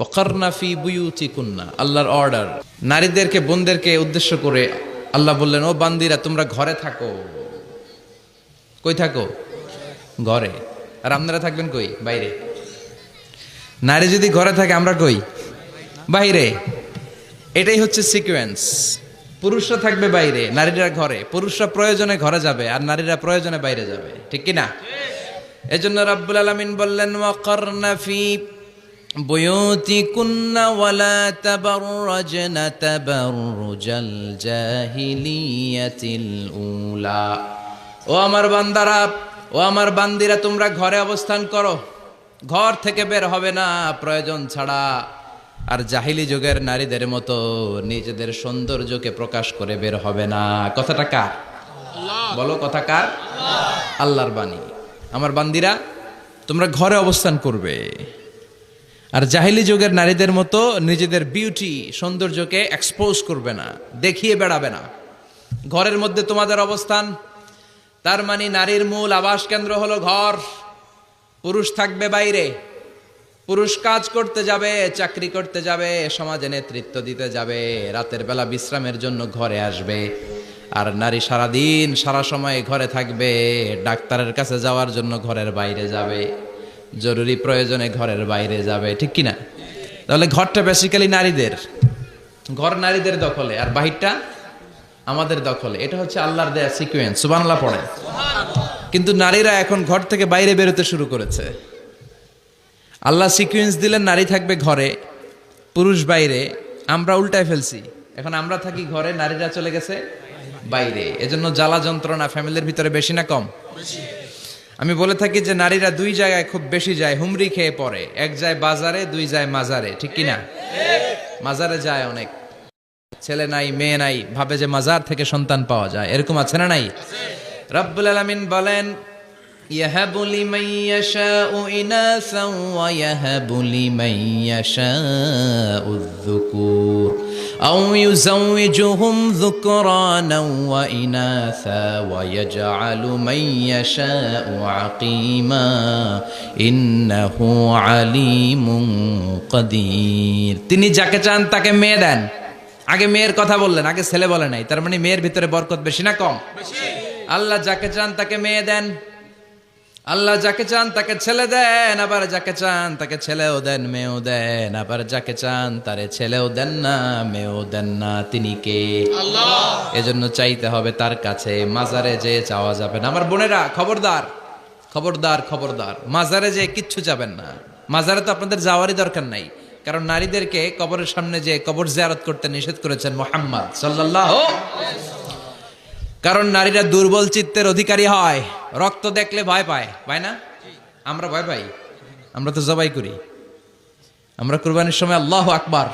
ওয়াকারনাফি বুয়ুতি কুন্না আল্লাহর অর্ডার। নারীদেরকে, বোনদেরকে উদ্দেশ্য করে আল্লাহ বললেন, ও বান্দিরা, তোমরা ঘরে থাকো। কই থাকো? ঘরে। আর আপনারা থাকবেন কই? বাইরে। নারী যদি ঘরে থাকে, আমরা কই? বাইরে। এটাই হচ্ছে সিকোয়েন্স পুরুষরা থাকবে বাইরে, নারীরা ঘরে। পুরুষরা প্রয়োজনে ঘরে যাবে, আর নারীরা প্রয়োজনে বাইরে যাবে। ঠিক কি না এজন্য রাব্বুল আলামিন বললেন, ওয়াকারনা ফি بيوتكن ولا تبرجن تبرج الجاهلية الأولى ও আমার বান্দারা ও আমার বান্দিরা তোমরা ঘরে অবস্থান করো ঘর থেকে বের হবে না প্রয়োজন ছাড়া আর জাহিলি যুগের নারীদের মতো নিজেদের সৌন্দর্যকে প্রকাশ করে বের হবে না কথাটা কার বলো কথা কার আল্লাহর বাণী আমার বান্দিরা তোমরা ঘরে অবস্থান করবে আর জাহিলি যুগের নারীদের মতো নিজেদের বিউটি সৌন্দর্যকে এক্সপোজ করবে না, দেখিয়ে বেড়াবে না। ঘরের মধ্যে তোমাদের অবস্থান, তার মানে নারীর মূল আবাস কেন্দ্র হলো ঘর। পুরুষ থাকবে বাইরে, পুরুষ কাজ করতে যাবে, চাকরি করতে যাবে, সমাজে নেতৃত্ব দিতে যাবে, রাতের বেলা বিশ্রামের জন্য ঘরে আসবে। আর নারী সারা দিন সারা সময় ঘরে থাকবে, ডাক্তারের কাছে যাওয়ার জন্য ঘরের বাইরে যাবে। জরুরি প্রয়োজনে ঘরের বাইরে যাবে, ঠিক কি না তাহলে ঘরটা বেসিক্যালি নারীদের। ঘর নারীদের দখলে, আর বাহিরটা আমাদের দখলে। এটা হচ্ছে আল্লাহর দেয়া সিকুয়েন্স সুবানলা পড়ে। কিন্তু নারীরা এখন ঘর থেকে বাইরে বেরোতে শুরু করেছে। আল্লাহ সিকুয়েন্স দিলেন, নারী থাকবে ঘরে, পুরুষ বাইরে। আমরা উল্টায় ফেলছি। এখন আমরা থাকি ঘরে, নারীরা চলে গেছে বাইরে। এজন্য জ্বালা যন্ত্রণা ফ্যামিলির ভিতরে বেশি না কম? আমি বলে থাকি যে নারীরা দুই জায়গায় খুব বেশি যায় হুমরি খেয়ে পড়ে এক যায় বাজারে দুই যায় মাজারে ঠিক কি না মাজারে যায় অনেক ছেলে নাই মেয়ে নাই ভাবে যে মাজার থেকে সন্তান পাওয়া যায় এরকম আছে না নাই রব্বুল আলামিন বলেন يهب لمن يشاء إناثا ويهب لمن يشاء الذكور أو يزوجهم ذكرانا وإناثا ويجعل من يشاء عقيما إنه عليم قدير তিনি যাকে চান তাকে মেয়ে দেন আগে মেয়ের কথা বললেন আগে ছেলে বলে নাই তার মানে মেয়ের ভিতরে বরকত বেশি না কম আল্লাহ যাকে চান তাকে মেয়ে দেন আল্লাহ যাকে চান তাকে ছেলে দেন আবার যাকে চান তাকে ছেলেও দেন মেয়েও দেন আবার যাকে চান তারে ছেলেও দেন না মেয়েও দেন না। তিনি কে? এজন্য চাইতে হবে তার কাছে মাজারে যে চাওয়া যাবে না। আমার বোনেরা খবরদার খবরদার খবরদার। মাজারে যে কিচ্ছু যাবেন না। মাজারে তো আপনাদের যাওয়ারই দরকার নাই। কারণ নারীদেরকে কবরের সামনে যে কবর জিয়ারত করতে নিষেধ করেছেন মোহাম্মদ সাল্লাল্লাহু কারণ নারীরা দুর্বল চিত্তের অধিকারী হয়। রক্ত দেখলে ভয় পায় পায় না? আমরা ভয় পাই। আমরা তো জবাই করি। আমরা কুরবানির সময় আল্লাহ আকবার।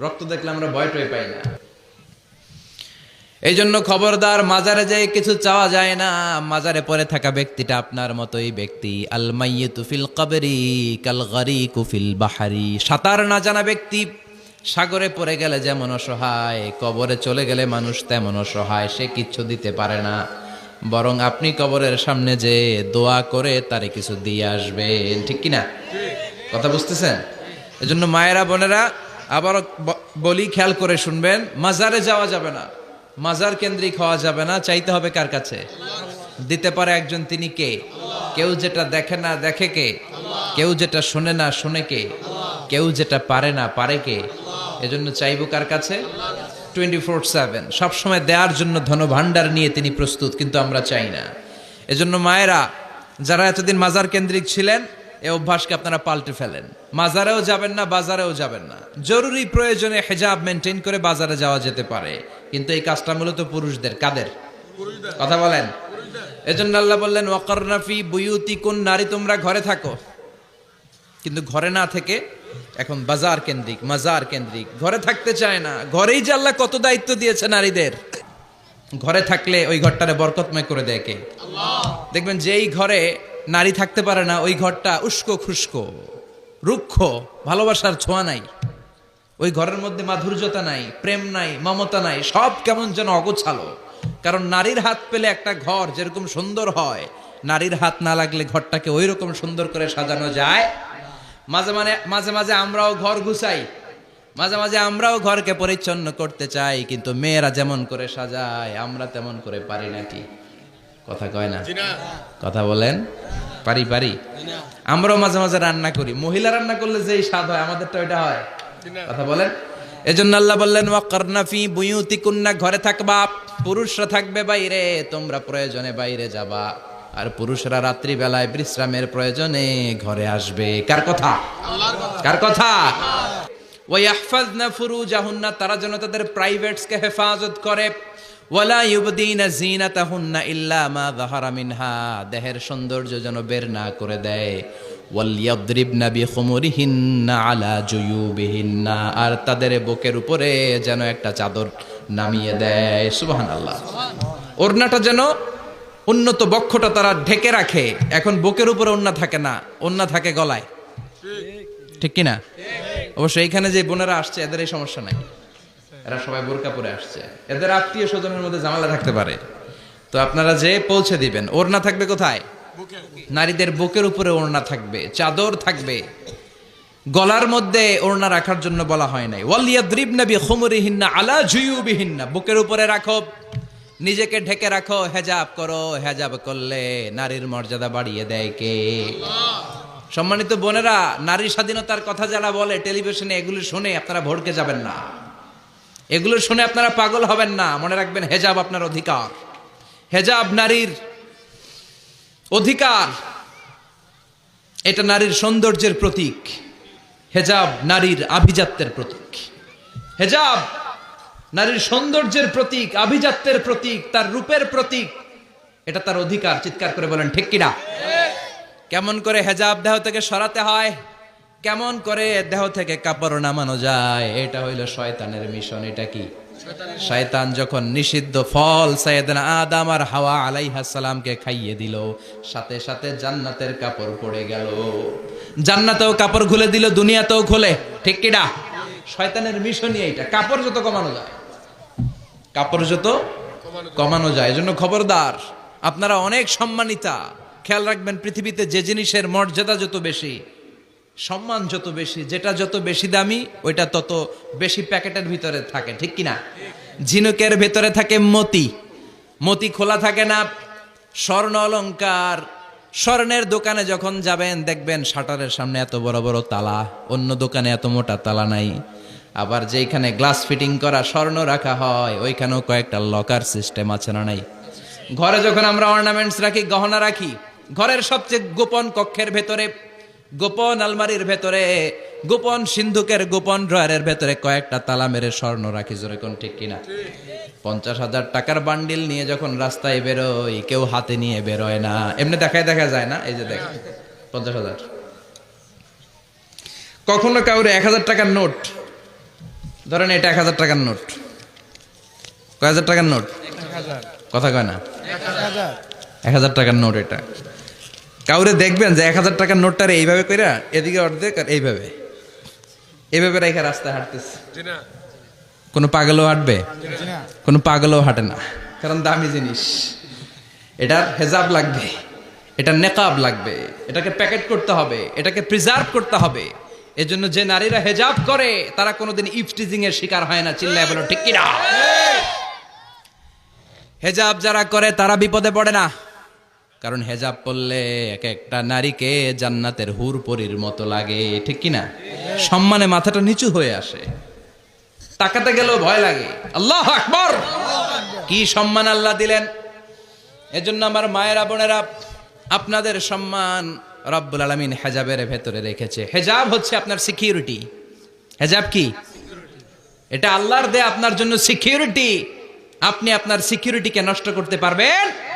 রক্ত দেখলে আমরা ভয় টয় পাই না। এই জন্য খবরদার মাজারে যেয়ে কিছু চাওয়া যায় না। মাজারে পরে থাকা ব্যক্তিটা আপনার মতোই ব্যক্তি। আলমাইয়ে তুফিল ফিল কবরি কাল গারিকু ফিল বাহারি সাঁতার না জানা ব্যক্তি সাগরে পড়ে গেলে যেমন অসহায়, কবরে চলে গেলে মানুষ তেমন অসহায়, সে কিচ্ছু দিতে পারে না। বরং আপনি কবরের সামনে যে দোয়া করে তারে কিছু দিয়ে আসবেন, ঠিক কি না কথা বুঝতেছেন? এজন্য মায়েরা, বোনেরা আবার বলি, খেয়াল করে শুনবেন, মাজারে যাওয়া যাবে না। মাজার কেন্দ্রিক হওয়া যাবে না, চাইতে হবে কার কাছে? দিতে পারে একজন, তিনি কে? কেউ যেটা দেখে না, দেখে কে? কেউ যেটা শোনে না, শোনে কে? কেউ যেটা পারে না, পারে কে? এজন্য চাইব কার কাছে? টোয়েন্টি ফোর সেভেন সবসময় দেওয়ার জন্য ধনভাণ্ডার নিয়ে তিনি প্রস্তুত, কিন্তু আমরা চাই না। এজন্য মায়েরা, যারা এতদিন মাজার কেন্দ্রিক ছিলেন, এ অভ্যাসকে আপনারা পাল্টে ফেলেন। মাজারেও যাবেন না, বাজারেও যাবেন না। জরুরি প্রয়োজনে হেজাব মেনটেন করে বাজারে যাওয়া যেতে পারে, কিন্তু এই কাজটা মূলত পুরুষদের। কাদের? কথা বলেন। এজন্য আল্লাহ বললেন ওয়াকরনাফি বুয়ুতি কোন নারী, তোমরা ঘরে থাকো। কিন্তু ঘরে না থেকে এখন বাজার কেন্দ্রিক, মাজার কেন্দ্রিক। ঘরে থাকতে চায় না। ঘরেই যে আল্লাহ কত দায়িত্ব দিয়েছে নারীদের। ঘরে থাকলে ওই ঘরটারে বরকতময় করে দেয় কে? দেখবেন যেই ঘরে নারী থাকতে পারে না, ওই ঘরটা উস্কো খুস্কো, রুক্ষ, ভালোবাসার ছোঁয়া নাই। ওই ঘরের মধ্যে মাধুর্যতা নাই, প্রেম নাই, মমতা নাই, সব কেমন যেন অগোছালো। কারণ নারীর হাত পেলে একটা ঘর যেরকম সুন্দর হয়, নারীর হাত না লাগলে ঘরটাকে ওই রকম সুন্দর করে সাজানো যায় মাঝে মানে মাঝে মাঝে আমরাও ঘর গুছাই। মাঝে মাঝে আমরাও ঘরকে পরিচ্ছন্ন করতে চাই কিন্তু মেয়েরা যেমন করে সাজায় আমরা তেমন করে পারি নাকি কথা কয় না? কথা বলেন? পারি পারি। আমরাও মাঝে মাঝে রান্না করি। মহিলা রান্না করলে যেই স্বাদ হয় আমাদের তো এটা হয় কথা বলেন? এজন্য আল্লাহ বললেন ওয়াকারনা ফি বুয়ুতিকুন্না ঘরে থাকবা পুরুষরা থাকবে বাইরে তোমরা প্রয়োজনে বাইরে যাবা। আর পুরুষরা রাত্রি বেলায় বিশ্রামের প্রয়োজনে ঘরে আসবে। কার কথা? কার কথা? ওয়াহফাজনা ফুরুজাহুন্না, তারা যেন তাদের প্রাইভেটসকে হেফাজত করে। ওয়ালা ইউবদিনা জিনাতাহুন্না ইল্লা মা যাহারা মিনহা, দেহের সৌন্দর্য যেন বের না করে দেয়। ওয়ালিয়াদরিবনা বিখুমুরিহিন্না আলা জুয়ুবিহিন্না, আর তাদের বুকের উপরে যেন একটা চাদর নামিয়ে দেয়। সুবহানাল্লাহ। ওড়নাটা যেন উন্নত বক্ষটা তারা ঢেকে রাখে। এখন বুকের উপরে ওড়না থাকে না, ওড়না থাকে গলায়। ঠিক কিনা? অবশ্য এইখানে যে বোনেরা আসছে, এদের এই সমস্যা নাই। এরা সবাই বোরকা পরে আসছে। এদের আত্মীয় স্বজনের মধ্যে ঝামেলা থাকতে পারে। তো আপনারা যে পৌঁছে দিবেন, ওড়না থাকবে কোথায়? নারীদের বুকের উপরে ওড়না থাকবে, চাদর থাকবে। গলার মধ্যে ওড়না রাখার জন্য বলা হয় নাই। ওয়ালিয়াদ্রিবনা বিখুমুরিহিন্না আলা জুয়ুবিহিন্না। বুকের উপরে রাখো। নিজেকে ঢেকে রাখো, হেজাব করো, হেজাব করলে নারীর মর্যাদা বাড়িয়ে দেয় কে? সম্মানিত বোনেরা, নারী স্বাধীনতার কথা যারা বলে টেলিভিশনে এগুলো শুনে আপনারা ভড়কে যাবেন না। এগুলো শুনে আপনারা পাগল হবেন না। মনে রাখবেন হেজাব আপনার অধিকার। হেজাব নারীর অধিকার। এটা নারীর সৌন্দর্যের প্রতীক। হেজাব নারীর আভিজাত্যের প্রতীক। হেজাব নারীর সৌন্দর্যের প্রতীক, আভিজাত্যের প্রতীক, তার রূপের প্রতীক। এটা তার অধিকার, চিৎকার করে বলেন, ঠিক কিনা? কেমন করে হেজাব দেহ থেকে সরাতে হয়? কেমন করে দেহ থেকে কাপড় নামানো যায়? এটা হইল শয়তানের মিশন, এটা কি? শয়তান যখন নিষিদ্ধ ফল সাইয়েদান আদম আর হাওয়া আলাইহা সালামকে খাইয়ে দিল, সাথে সাথে জান্নাতের কাপড় পড়ে গেল। জান্নাতেও কাপড় খুলে দিল, দুনিয়াতেও খোলে, ঠিক কিনা? শয়তানের মিশনই এইটা, কাপড় যত কমানো যায়। কাপড় যত কমানো যায়, এজন্য খবরদার। আপনারা অনেক সম্মানিতা। খেয়াল রাখবেন, পৃথিবীতে যে জিনিসের মর্যাদা যত বেশি, সম্মান যত বেশি, যেটা যত বেশি দামি, ওইটা তত বেশি প্যাকেটের ভিতরে থাকে, ঠিক কিনা ঝিনুকের ভেতরে থাকে মতি। মতি খোলা থাকে না, স্বর্ণ অলংকার। স্বর্ণের দোকানে যখন যাবেন, দেখবেন শাটারের সামনে এত বড় বড় তালা, অন্য দোকানে এত মোটা তালা নাই। আবার যেখানে গ্লাস ফিটিং করা স্বর্ণ রাখা হয়, ওইখানেও কয়েকটা লকার সিস্টেম আছে না নাই? ঘরে যখন আমরা অর্নামেন্টস রাখি, গহনা রাখি, ঘরের সবচেয়ে গোপন কক্ষের ভেতরে, গোপন আলমারির ভেতরে, গোপন সিন্ধুকের গোপন ড্রয়ারের ভেতরে কয়েকটা তালা মেরে স্বর্ণ রাখি, জোরে কোন ঠিক কিনা? পঞ্চাশ হাজার টাকার বান্ডিল নিয়ে যখন রাস্তায় বেরোই, কেউ হাতে নিয়ে বেরোয় না। এমনি দেখায় দেখা যায় না? এই যে দেখ, পঞ্চাশ হাজার। কখনো কাউরে এক হাজার টাকার নোট ধরেন এটা এক হাজার টাকার নোট। কয় হাজার টাকার নোট? কথা কয় না। এক হাজার টাকার নোট এটা। কাউরে দেখবেন যে এক হাজার টাকার নোটটা এইভাবে কইরা এদিকে অর্ধেক আর এইভাবে। এইভাবে রেখে রাস্তায় হাঁটতেছে। কোনো পাগলও হাঁটবে? কোনো পাগলও হাঁটে না। কারণ দামি জিনিস। এটার হেজাব লাগবে। এটা নেকাব লাগবে। এটাকে প্যাকেট করতে হবে। এটাকে প্রিজার্ভ করতে হবে। এজন্য যে নারীরা হেজাব করে, তারা কোনোদিন ইফটিজিং এর শিকার হয় না। চিল্লায় বলো, ঠিক কিনা? হেজাব যারা করে, তারা বিপদে পড়ে না। কারণ হেজাব পরলে এক একটা নারীকে জান্নাতের হুর পরির মতো লাগে, ঠিক কিনা? সম্মানে মাথাটা নিচু হয়ে আসে। তাকাতে গেলেও ভয় লাগে। আল্লাহ আকবর! কি সম্মান আল্লাহ দিলেন? এজন্য আমার মায়েরা, বোনেরা, আপনাদের সম্মান রব্বুল আলমিন হেজাবের ভেতরে রেখেছে। হেজাব হচ্ছে আপনার সিকিউরিটি হেজাব কি? এটা আল্লাহর দে আপনার জন্য সিকিউরিটি আপনি আপনার সিকিউরিটিকে নষ্ট করতে পারবেন।